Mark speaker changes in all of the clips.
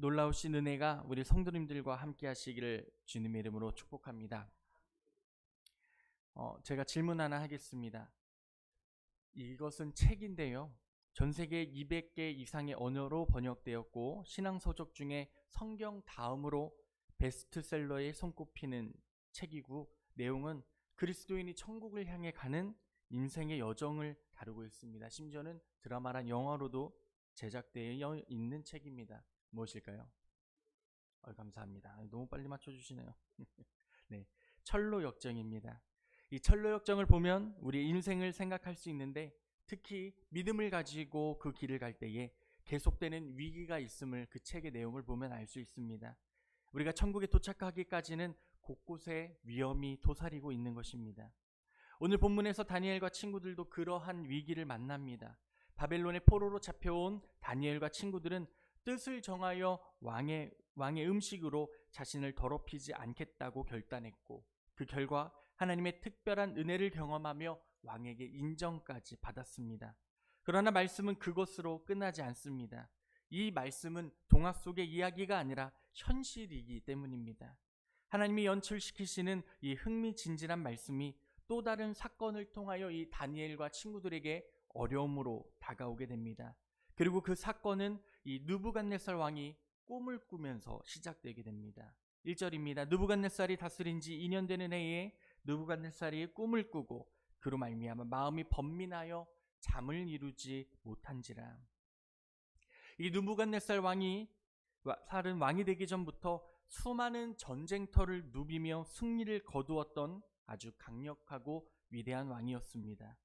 Speaker 1: 놀라우신 은혜가 우리 성도님들과 함께 하시기를 주님의 이름으로 축복합니다. 어, 제가 질문 하나 하겠습니다. 이것은 책인데요. 전 세계 200개 이상의 언어로 번역되었고 신앙 서적 중에 성경 다음으로 베스트셀러에 손꼽히는 책이고 내용은 그리스도인이 천국을 향해 가는 인생의 여정을 다루고 있습니다. 심지어는 드라마란 영화로도 제작되어 있는 책입니다. 무엇일까요? 어, 감사합니다. 너무 빨리 맞춰주시네요. 네, 철로 역정입니다. 이 철로 역정을 보면 우리 인생을 생각할 수 있는데 특히 믿음을 가지고 그 길을 갈 때에 계속되는 위기가 있음을 그 책의 내용을 보면 알 수 있습니다. 우리가 천국에 도착하기까지는 곳곳에 위험이 도사리고 있는 것입니다. 오늘 본문에서 다니엘과 친구들도 그러한 위기를 만납니다. 바벨론의 포로로 잡혀온 다니엘과 친구들은 뜻을 정하여 왕의 왕의 음식으로 자신을 더럽히지 않겠다고 결단했고 그 결과 하나님의 특별한 은혜를 경험하며 왕에게 인정까지 받았습니다. 그러나 말씀은 그것으로 끝나지 않습니다. 이 말씀은 동화 속의 이야기가 아니라 현실이기 때문입니다. 하나님이 연출시키시는 이 흥미진진한 말씀이 또 다른 사건을 통하여 이 다니엘과 친구들에게 어려움으로 다가오게 됩니다. 그리고 그 사건은 이 누부갓네살 왕이 꿈을 꾸면서 시작되게 됩니다. 1절입니다. 누부갓네살이 다스린 지 2년 되는 해에 누부갓네살이 꿈을 꾸고 그로 말미암아 마음이 번민하여 잠을 이루지 못한지라. 이 누부갓네살 왕이 살은 왕이 되기 전부터 수많은 전쟁터를 누비며 승리를 거두었던 아주 강력하고 위대한 왕이었습니다.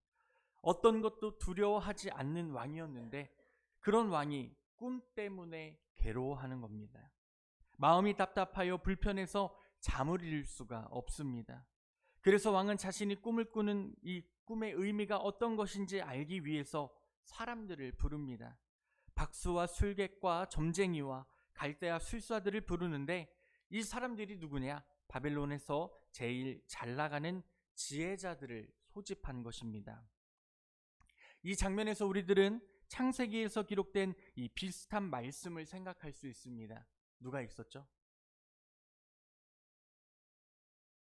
Speaker 1: 어떤 것도 두려워하지 않는 왕이었는데 그런 왕이 꿈 때문에 괴로워하는 겁니다. 마음이 답답하여 불편해서 잠을 이룰 수가 없습니다. 그래서 왕은 자신이 꿈을 꾸는 이 꿈의 의미가 어떤 것인지 알기 위해서 사람들을 부릅니다. 박수와 술객과 점쟁이와 갈대와 술사들을 부르는데 이 사람들이 누구냐? 바벨론에서 제일 잘 나가는 지혜자들을 소집한 것입니다. 이 장면에서 우리들은 창세기에서 기록된 이 비슷한 말씀을 생각할 수 있습니다. 누가 있었죠?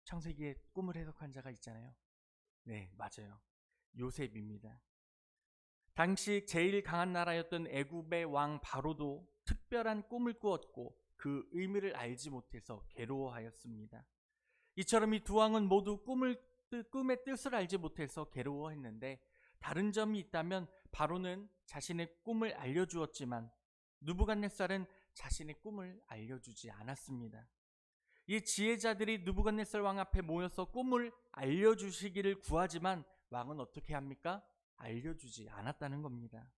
Speaker 1: 창세기에 꿈을 해석한 자가 있잖아요. 네, 맞아요. 요셉입니다. 당시 제일 강한 나라였던 애굽의 왕 바로도 특별한 꿈을 꾸었고 그 의미를 알지 못해서 괴로워하였습니다. 이처럼 이 두 왕은 모두 꿈을 꿈의 뜻을 알지 못해서 괴로워했는데 다른 점이 있다면 바로는 자신의 꿈을 알려주었지만 누부갓네살은 자신의 꿈을 알려주지 않았습니다. 이 지혜자들이 누부갓네살 왕 앞에 모여서 꿈을 알려주시기를 구하지만 왕은 어떻게 합니까? 알려주지 않았다는 겁니다.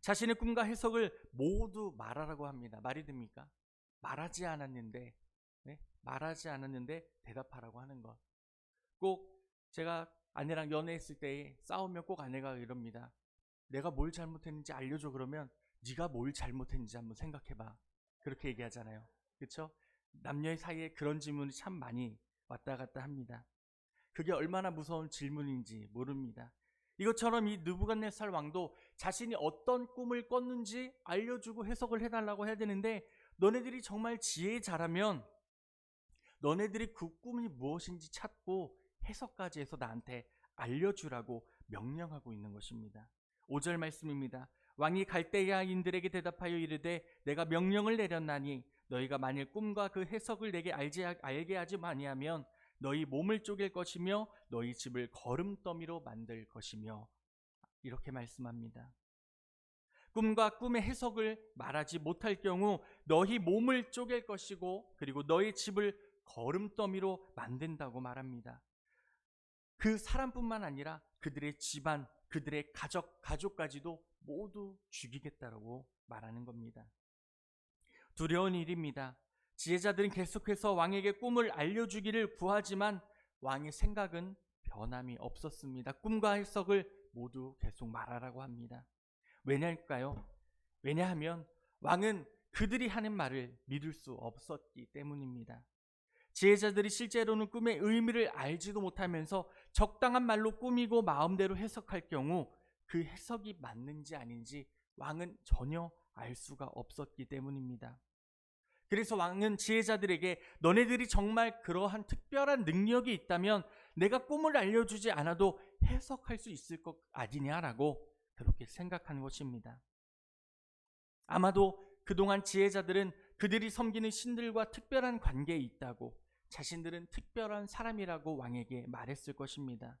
Speaker 1: 자신의 꿈과 해석을 모두 말하라고 합니다. 말이 됩니까? 말하지 않았는데, 네? 말하지 않았는데 대답하라고 하는 것. 꼭 제가 아내랑 연애했을 때 싸우면 꼭 아내가 이럽니다. 내가 뭘 잘못했는지 알려줘 그러면 네가 뭘 잘못했는지 한번 생각해봐. 그렇게 얘기하잖아요. 그렇죠? 남녀의 사이에 그런 질문이 참 많이 왔다 갔다 합니다. 그게 얼마나 무서운 질문인지 모릅니다. 이것처럼 이 느부갓네살 왕도 자신이 어떤 꿈을 꿨는지 알려주고 해석을 해달라고 해야 되는데 너네들이 정말 지혜자라면 너네들이 그 꿈이 무엇인지 찾고 해석까지 해서 나한테 알려주라고 명령하고 있는 것입니다. 5절 말씀입니다. 왕이 갈대아인들에게 대답하여 이르되 내가 명령을 내렸나니 너희가 만일 꿈과 그 해석을 내게 알지, 알게 하지 아니하면 너희 몸을 쪼갤 것이며 너희 집을 거름더미로 만들 것이며 이렇게 말씀합니다. 꿈과 꿈의 해석을 말하지 못할 경우 너희 몸을 쪼갤 것이고 그리고 너희 집을 거름더미로 만든다고 말합니다. 그 사람뿐만 아니라 그들의 집안, 그들의 가족, 가족까지도 모두 죽이겠다라고 말하는 겁니다. 두려운 일입니다. 지혜자들은 계속해서 왕에게 꿈을 알려주기를 구하지만 왕의 생각은 변함이 없었습니다. 꿈과 해석을 모두 계속 말하라고 합니다. 왜냐일까요? 왜냐하면 왕은 그들이 하는 말을 믿을 수 없었기 때문입니다. 지혜자들이 실제로는 꿈의 의미를 알지도 못하면서 적당한 말로 꾸미고 마음대로 해석할 경우 그 해석이 맞는지 아닌지 왕은 전혀 알 수가 없었기 때문입니다. 그래서 왕은 지혜자들에게 너네들이 정말 그러한 특별한 능력이 있다면 내가 꿈을 알려주지 않아도 해석할 수 있을 것 아니냐라고 그렇게 생각하는 것입니다. 아마도 그동안 지혜자들은 그들이 섬기는 신들과 특별한 관계에 있다고 자신들은 특별한 사람이라고 왕에게 말했을 것입니다.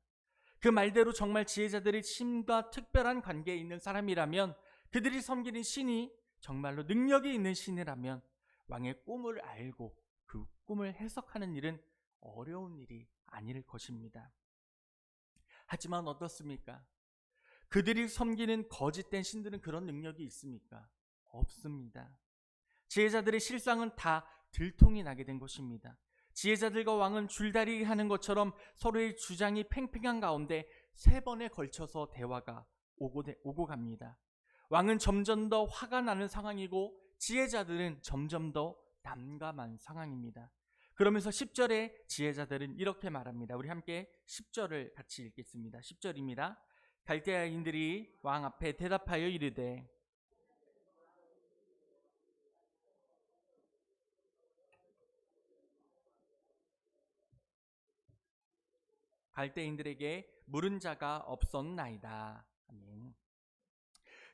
Speaker 1: 그 말대로 정말 지혜자들이 신과 특별한 관계에 있는 사람이라면 그들이 섬기는 신이 정말로 능력이 있는 신이라면 왕의 꿈을 알고 그 꿈을 해석하는 일은 어려운 일이 아닐 것입니다. 하지만 어떻습니까? 그들이 섬기는 거짓된 신들은 그런 능력이 있습니까? 없습니다. 지혜자들의 실상은 다 들통이 나게 된 것입니다. 지혜자들과 왕은 줄다리기 하는 것처럼 서로의 주장이 팽팽한 가운데 세 번에 걸쳐서 대화가 오고, 오고 갑니다. 왕은 점점 더 화가 나는 상황이고 지혜자들은 점점 더 난감한 상황입니다. 그러면서 10절에 지혜자들은 이렇게 말합니다. 우리 함께 10절을 같이 읽겠습니다. 10절입니다. 갈대아인들이 왕 앞에 대답하여 이르되 갈대인들에게 물은 자가 없었나이다. 아멘.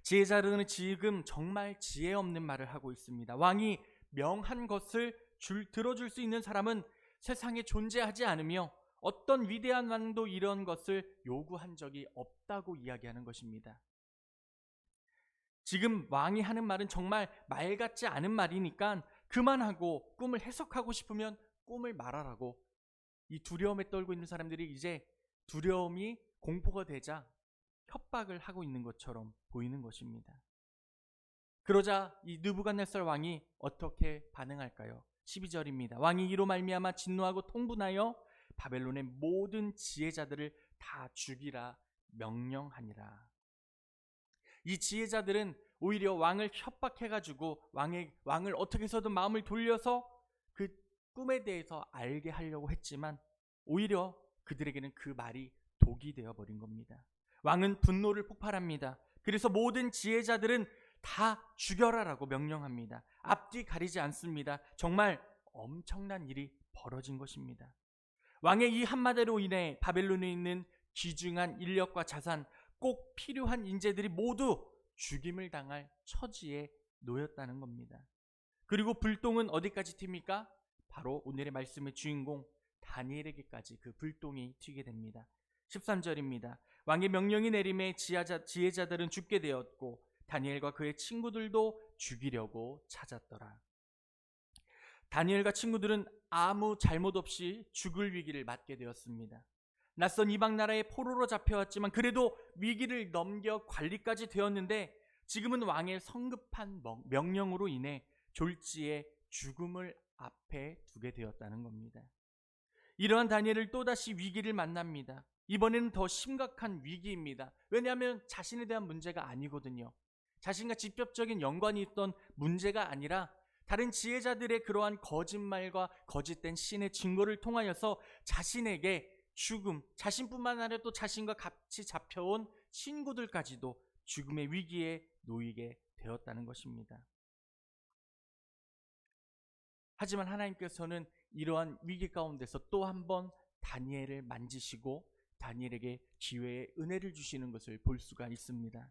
Speaker 1: 지혜자들은 지금 정말 지혜 없는 말을 하고 있습니다. 왕이 명한 것을 줄, 들어줄 수 있는 사람은 세상에 존재하지 않으며 어떤 위대한 왕도 이런 것을 요구한 적이 없다고 이야기하는 것입니다. 지금 왕이 하는 말은 정말 말 같지 않은 말이니까 그만하고 꿈을 해석하고 싶으면 꿈을 말하라고 이 두려움에 떨고 있는 사람들이 이제 두려움이 공포가 되자 협박을 하고 있는 것처럼 보이는 것입니다. 그러자 이 느부갓네살 왕이 어떻게 반응할까요? 12절입니다. 왕이 이로 말미암아 진노하고 통분하여 바벨론의 모든 지혜자들을 다 죽이라 명령하니라. 이 지혜자들은 오히려 왕을 협박해 가지고 왕의 왕을 어떻게 해서든 마음을 돌려서 그 꿈에 대해서 알게 하려고 했지만 오히려 그들에게는 그 말이 독이 되어 버린 겁니다. 왕은 분노를 폭발합니다. 그래서 모든 지혜자들은 다 죽여라라고 명령합니다. 앞뒤 가리지 않습니다. 정말 엄청난 일이 벌어진 것입니다. 왕의 이 한마디로 인해 바벨론에 있는 귀중한 인력과 자산, 꼭 필요한 인재들이 모두 죽임을 당할 처지에 놓였다는 겁니다. 그리고 불똥은 어디까지 튑니까? 바로 오늘의 말씀의 주인공 다니엘에게까지 그 불똥이 튀게 됩니다. 13절입니다. 왕의 명령이 내림에 지혜자, 지혜자들은 죽게 되었고 다니엘과 그의 친구들도 죽이려고 찾았더라. 다니엘과 친구들은 아무 잘못 없이 죽을 위기를 맞게 되었습니다. 낯선 이방 나라의 포로로 잡혀왔지만 그래도 위기를 넘겨 관리까지 되었는데 지금은 왕의 성급한 명령으로 인해 졸지에 죽음을 앞에 두게 되었다는 겁니다. 이러한 다니엘을 또다시 위기를 만납니다. 이번에는 더 심각한 위기입니다. 왜냐하면 자신에 대한 문제가 아니거든요. 자신과 직접적인 연관이 있던 문제가 아니라 다른 지혜자들의 그러한 거짓말과 거짓된 신의 증거를 통하여서 자신에게 죽음, 자신뿐만 아니라 또 자신과 같이 잡혀온 친구들까지도 죽음의 위기에 놓이게 되었다는 것입니다. 하지만 하나님께서는 이러한 위기 가운데서 또 한 번 다니엘을 만지시고 다니엘에게 기회의 은혜를 주시는 것을 볼 수가 있습니다.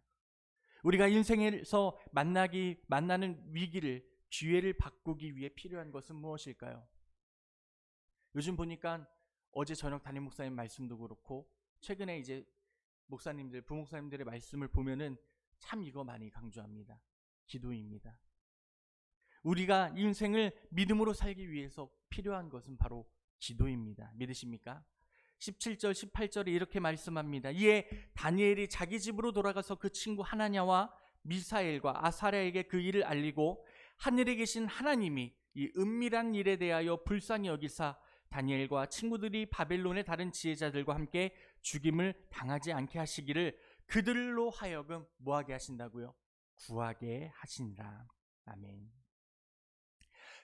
Speaker 1: 우리가 인생에서 만나기 만나는 위기를 기회를 바꾸기 위해 필요한 것은 무엇일까요? 요즘 보니까 어제 저녁 담임 목사님 말씀도 그렇고 최근에 이제 목사님들 부목사님들의 말씀을 보면은 참 이거 많이 강조합니다. 기도입니다. 우리가 인생을 믿음으로 살기 위해서 필요한 것은 바로 기도입니다. 믿으십니까? 17절, 18절에 이렇게 말씀합니다. 이에 다니엘이 자기 집으로 돌아가서 그 친구 하나냐와 미사엘과 아사랴에게 그 일을 알리고 하늘에 계신 하나님이 이 은밀한 일에 대하여 불쌍히 여기사 다니엘과 친구들이 바벨론의 다른 지혜자들과 함께 죽임을 당하지 않게 하시기를 그들로 하여금 뭐하게 하신다고요? 구하게 하신다. 아멘.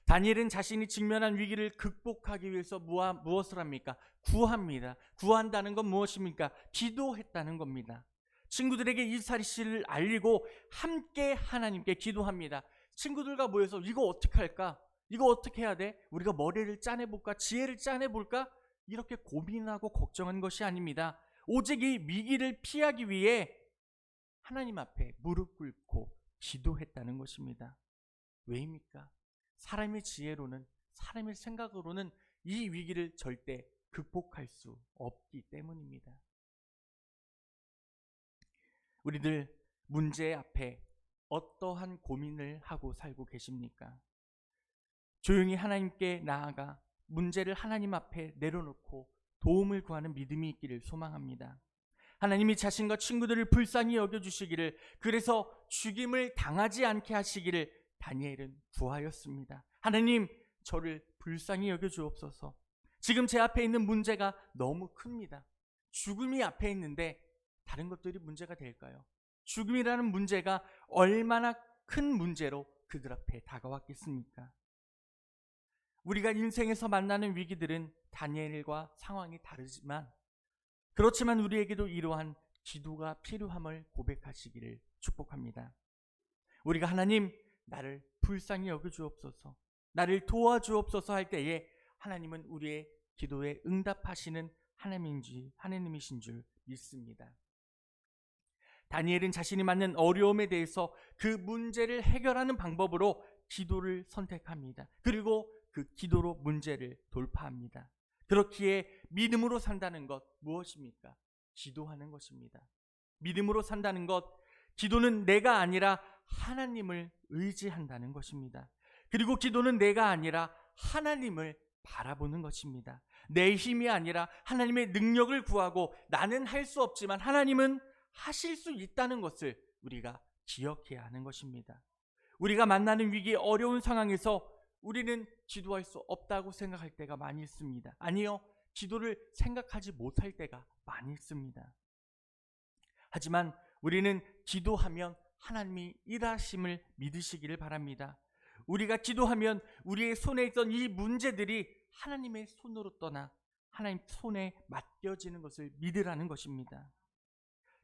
Speaker 1: 다니엘은 자신이 직면한 위기를 극복하기 위해서 무엇을 합니까? 구합니다. 구한다는 건 무엇입니까? 기도했다는 겁니다. 친구들에게 이 사실을 알리고 함께 하나님께 기도합니다. 친구들과 모여서 이거 어떻게 할까? 이거 어떻게 해야 돼? 우리가 머리를 짜내볼까? 지혜를 짜내볼까? 이렇게 고민하고 걱정한 것이 아닙니다. 오직 이 위기를 피하기 위해 하나님 앞에 무릎 꿇고 기도했다는 것입니다. 왜입니까? 사람의 지혜로는, 사람의 생각으로는 이 위기를 절대 극복할 수 없기 때문입니다. 우리들 문제 앞에 어떠한 고민을 하고 살고 계십니까? 조용히 하나님께 나아가 문제를 하나님 앞에 내려놓고 도움을 구하는 믿음이 있기를 소망합니다. 하나님이 자신과 친구들을 불쌍히 여겨주시기를 그래서 죽임을 당하지 않게 하시기를 다니엘은 구하였습니다. 하나님 저를 불쌍히 여겨 주옵소서. 지금 제 앞에 있는 문제가 너무 큽니다. 죽음이 앞에 있는데 다른 것들이 문제가 될까요? 죽음이라는 문제가 얼마나 큰 문제로 그들 앞에 다가왔겠습니까? 우리가 인생에서 만나는 위기들은 다니엘과 상황이 다르지만 그렇지만 우리에게도 이러한 기도가 필요함을 고백하시기를 축복합니다. 우리가 하나님 나를 불쌍히 여겨 주옵소서. 나를 도와 주옵소서 할 때에 하나님은 우리의 기도에 응답하시는 하나님인지 하나님이신 줄 믿습니다. 다니엘은 자신이 맞는 어려움에 대해서 그 문제를 해결하는 방법으로 기도를 선택합니다. 그리고 그 기도로 문제를 돌파합니다. 그렇기에 믿음으로 산다는 것 무엇입니까? 기도하는 것입니다. 믿음으로 산다는 것, 기도는 내가 아니라 하나님을 의지한다는 것입니다. 그리고 기도는 내가 아니라 하나님을 바라보는 것입니다. 내 힘이 아니라 하나님의 능력을 구하고 나는 할 수 없지만 하나님은 하실 수 있다는 것을 우리가 기억해야 하는 것입니다. 우리가 만나는 위기 어려운 상황에서 우리는 기도할 수 없다고 생각할 때가 많이 있습니다. 아니요. 기도를 생각하지 못할 때가 많이 있습니다. 하지만 우리는 기도하면 하나님이 일하심을 믿으시기를 바랍니다. 우리가 기도하면 우리의 손에 있던 이 문제들이 하나님의 손으로 떠나 하나님 손에 맡겨지는 것을 믿으라는 것입니다.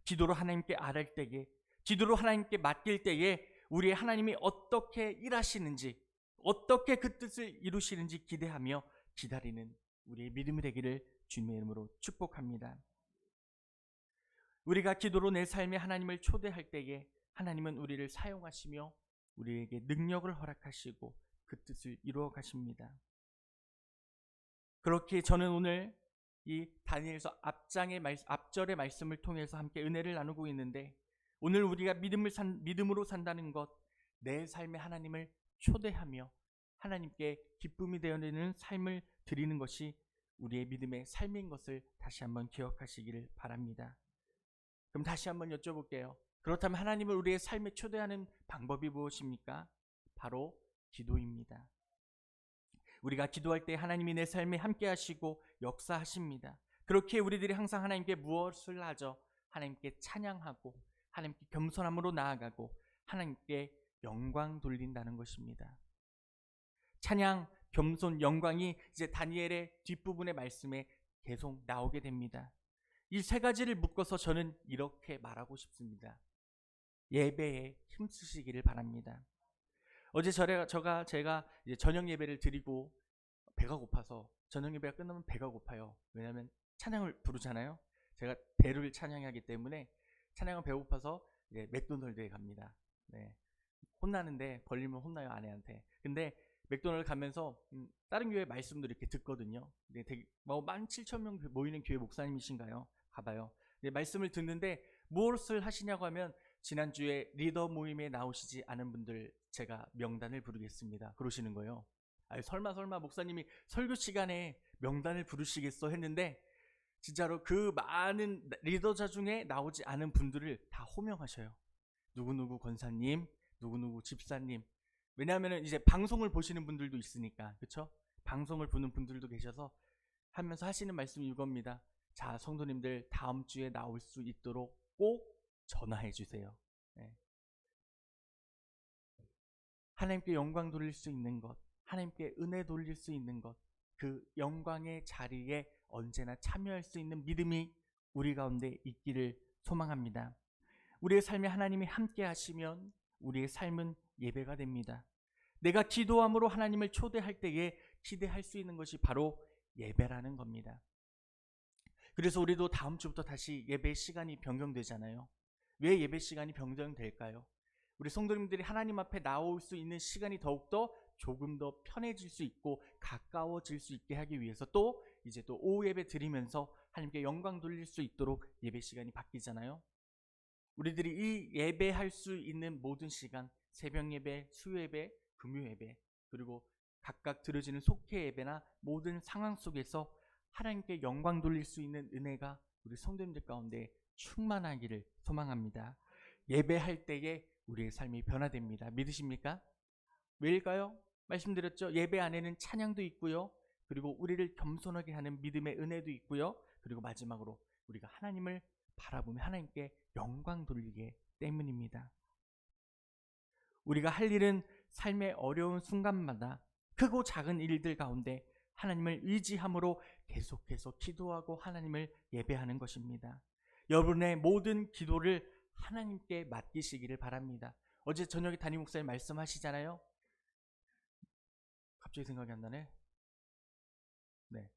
Speaker 1: 기도로 하나님께 아랄 때에, 기도로 하나님께 맡길 때에 우리의 하나님이 어떻게 일하시는지, 어떻게 그 뜻을 이루시는지 기대하며 기다리는 우리의 믿음이 되기를 주님의 이름으로 축복합니다. 우리가 기도로 내 삶에 하나님을 초대할 때에 하나님은 우리를 사용하시며 우리에게 능력을 허락하시고 그 뜻을 이루어 가십니다. 그렇게 저는 오늘 이 다니엘서 앞장의 말, 앞절의 말씀을 통해서 함께 은혜를 나누고 있는데 오늘 우리가 믿음을 산, 믿음으로 산다는 것, 내 삶에 하나님을 초대하며 하나님께 기쁨이 되어내는 삶을 드리는 것이 우리의 믿음의 삶인 것을 다시 한번 기억하시기를 바랍니다. 그럼 다시 한번 여쭤볼게요. 그렇다면 하나님을 우리의 삶에 초대하는 방법이 무엇입니까? 바로 기도입니다. 우리가 기도할 때 하나님이 내 삶에 함께 하시고 역사하십니다. 그렇게 우리들이 항상 하나님께 무엇을 하죠? 하나님께 찬양하고 하나님께 겸손함으로 나아가고 하나님께 영광 돌린다는 것입니다. 찬양, 겸손, 영광이 이제 다니엘의 뒷부분의 말씀에 계속 나오게 됩니다. 이 세 가지를 묶어서 저는 이렇게 말하고 싶습니다. 예배에 힘쓰시기를 바랍니다. 어제 저가, 저가 제가 저녁 예배를 드리고 배가 고파서 저녁 예배가 끝나면 배가 고파요. 왜냐하면 찬양을 부르잖아요. 제가 배를 찬양하기 때문에 찬양을 배고파서 이제 맥도널드에 갑니다. 네. 혼나는데 걸리면 혼나요 아내한테. 근데 맥도날드 가면서 음, 다른 교회 말씀도 이렇게 듣거든요. 네, 되게 뭐만 7천 명 모이는 교회 목사님이신가요? 가봐요. 네, 말씀을 듣는데 무엇을 하시냐고 하면 지난주에 리더 모임에 나오시지 않은 분들 제가 명단을 부르겠습니다. 그러시는 거예요. 아니, 설마 설마 목사님이 설교 시간에 명단을 부르시겠어 했는데 진짜로 그 많은 리더자 중에 나오지 않은 분들을 다 호명하셔요. 누구누구 권사님, 누구누구 집사님. 왜냐하면 이제 방송을 보시는 분들도 있으니까, 그렇죠? 방송을 보는 분들도 계셔서 하면서 하시는 말씀이 이겁니다. 자, 성도님들 다음 주에 나올 수 있도록 꼭 전화해 주세요. 네. 하나님께 영광 돌릴 수 있는 것, 하나님께 은혜 돌릴 수 있는 것, 그 영광의 자리에 언제나 참여할 수 있는 믿음이 우리 가운데 있기를 소망합니다. 우리의 삶에 하나님이 함께 하시면 우리의 삶은 예배가 됩니다. 내가 기도함으로 하나님을 초대할 때에 기대할 수 있는 것이 바로 예배라는 겁니다. 그래서 우리도 다음 주부터 다시 예배 시간이 변경되잖아요. 왜 예배 시간이 변경될까요? 우리 성도님들이 하나님 앞에 나올 수 있는 시간이 더욱더 조금 더 편해질 수 있고 가까워질 수 있게 하기 위해서 또 이제 또 오후 예배 드리면서 하나님께 영광 돌릴 수 있도록 예배 시간이 바뀌잖아요. 우리들이 이 예배할 수 있는 모든 시간, 새벽 예배, 수요 예배, 금요 예배, 그리고 각각 들어지는 속회 예배나 모든 상황 속에서 하나님께 영광 돌릴 수 있는 은혜가 우리 성도님들 가운데 충만하기를 소망합니다. 예배할 때에 우리의 삶이 변화됩니다. 믿으십니까? 왜일까요? 말씀드렸죠. 예배 안에는 찬양도 있고요. 그리고 우리를 겸손하게 하는 믿음의 은혜도 있고요. 그리고 마지막으로 우리가 하나님을 바라보며 하나님께 영광 돌리기 때문입니다. 우리가 할 일은 삶의 어려운 순간마다 크고 작은 일들 가운데 하나님을 의지함으로 계속해서 기도하고 하나님을 예배하는 것입니다. 여러분의 모든 기도를 하나님께 맡기시기를 바랍니다. 어제 저녁에 담임 목사님 말씀하시잖아요. 갑자기 생각이 안 나네. 네.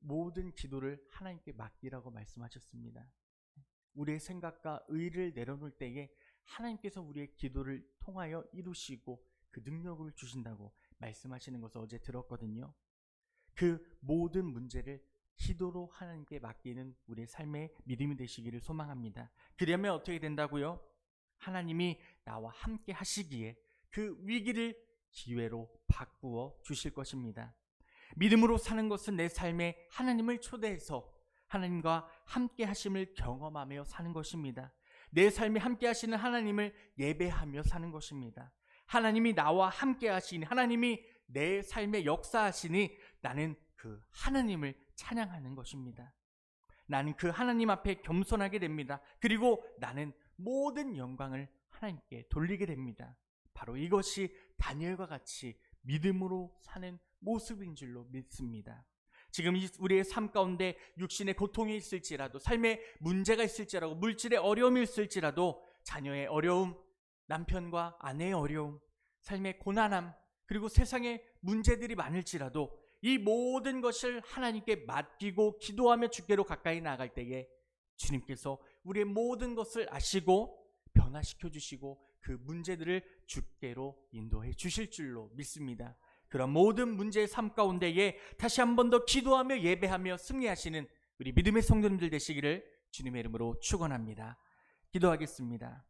Speaker 1: 모든 기도를 하나님께 맡기라고 말씀하셨습니다. 우리의 생각과 의를 내려놓을 때에 하나님께서 우리의 기도를 통하여 이루시고 그 능력을 주신다고 말씀하시는 것을 어제 들었거든요. 그 모든 문제를 기도로 하나님께 맡기는 우리의 삶의 믿음이 되시기를 소망합니다. 그러면 어떻게 된다고요? 하나님이 나와 함께 하시기에 그 위기를 기회로 바꾸어 주실 것입니다. 믿음으로 사는 것은 내 삶에 하나님을 초대해서 하나님과 함께 하심을 경험하며 사는 것입니다. 내 삶에 함께 하시는 하나님을 예배하며 사는 것입니다. 하나님이 나와 함께 하시니 하나님이 내 삶에 역사하시니 나는 그 하나님을 찬양하는 것입니다. 나는 그 하나님 앞에 겸손하게 됩니다. 그리고 나는 모든 영광을 하나님께 돌리게 됩니다. 바로 이것이 다니엘과 같이 믿음으로 사는 모습인 줄로 믿습니다. 지금 우리의 삶 가운데 육신의 고통이 있을지라도 삶의 문제가 있을지라도 물질의 어려움이 있을지라도 자녀의 어려움, 남편과 아내의 어려움, 삶의 고난함, 그리고 세상의 문제들이 많을지라도 이 모든 것을 하나님께 맡기고 기도하며 주께로 가까이 나아갈 때에 주님께서 우리의 모든 것을 아시고 변화시켜 주시고 그 문제들을 주께로 인도해 주실 줄로 믿습니다. 그런 모든 문제의 삶 가운데에 다시 한 번 더 기도하며 예배하며 승리하시는 우리 믿음의 성도님들 되시기를 주님의 이름으로 축원합니다. 기도하겠습니다.